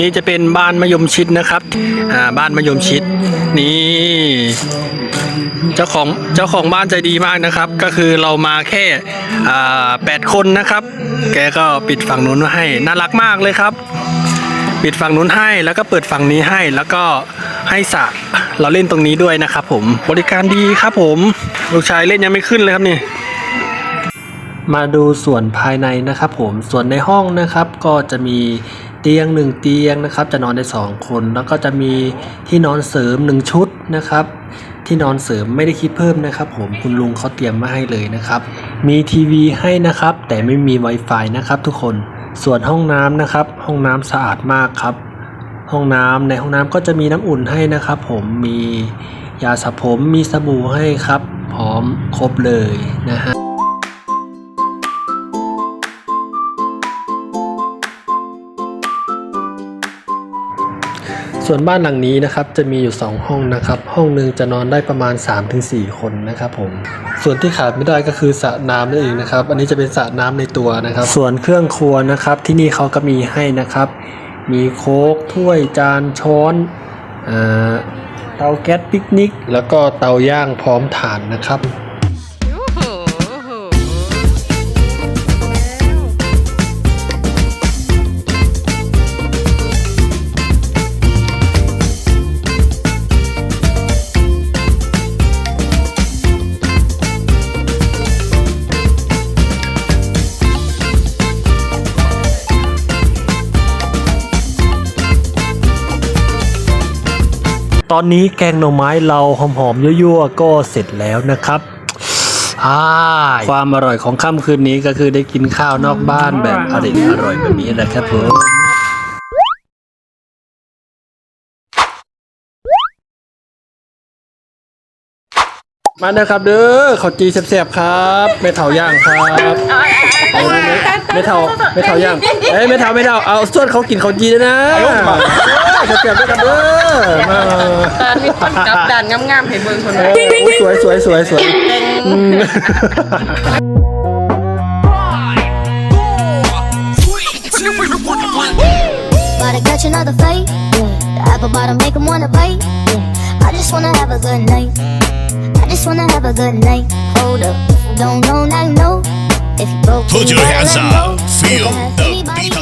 นี่จะเป็นบ้านมะยมชิดนะครับอ่าบ้านมะยมชิดนี่ เจ้าของเจ้าของบ้านใจดีมากนะครับ ก็คือเรามาแค่อ่าแปดคนนะครับ แกก็ปิดฝั่งนู้นไว้ให้น่ารักมากเลยครับ ปิดฝั่งนู้นให้แล้วก็เปิดฝั่งนี้ให้แล้วก็ให้สระเราเล่นตรงนี้ด้วยนะครับ ผมบริการดีครับผมลูกชายเล่นยังไม่ขึ้นเลยครับนี่มาดูส่วนภายในนะครับผมส่วนในห้องนะครับก็จะมี เตียงหนึ่งเตียงนะครับ จะนอนได้สองคน แล้วก็จะมีที่นอนเสริมหนึ่งชุดนะครับ ที่นอนเสริมไม่ได้คิดเพิ่มนะครับ ผมคุณลุงเขาเตรียมมาให้เลยนะครับ มีทีวีให้นะครับ แต่ไม่มี Wi-Fi นะครับ ทุกคนส่วนห้องน้ำนะครับ ห้องน้ำสะอาดมากครับ ห้องน้ำในห้องน้ำก็จะมีน้ำอุ่นให้นะครับ ผมมียาสระผมมีสบู่ให้ครับ พร้อมครบเลยนะฮะ ส่วนบ้านหลังนี้นะครับจะมีอยู่ 2 ห้องนะครับ ห้องหนึ่งจะนอนได้ประมาณ 3-4 คนนะครับผมส่วนที่ขาดไม่ได้ก็คือสระน้ำนั่นเองนะครับ อันนี้จะเป็นสระน้ำในตัวนะครับ ส่วนเครื่องครัวนะครับที่นี่เขาก็มีให้นะครับ มีโค้กถ้วยจานช้อนอเตาแก๊สปิกนิก แล้วก็เตาย่างพร้อมถ่านนะครับ ตอนนี้แกงหน่อไม้เราหอมๆยั่วๆก็เสร็จแล้วนะครับอ่าความอร่อยของค่ำคืนนี้ก็คือได้กินข้าวนอกบ้านแบบอร่อยอร่อยแบบนี้นะครับผมมาเด้อครับเด้อข้าวจีแซ่บๆครับแม่เถาย่างครับเอาไม่ไม่เถาไม่เถาย่างเอ้ยไม่เถาไม่เถาเอาส่วนเขากินข้าวจีด้วยนะ เออแซ่บๆด้วยกันเด้อมา ตอนมีคนจับดันงามๆให้เบิ่งคน โอ้ นั้น ยสวยสวยสวยสวยอืม About to catch another fight. Yeah. The apple bottom make 'em wanna bite. Yeah. I just wanna have a good night. I just wanna have a good night. Hold up. Don't know, now you know. If you broke, Put then you your gotta hands let up. go. Feel Never have the anybody beat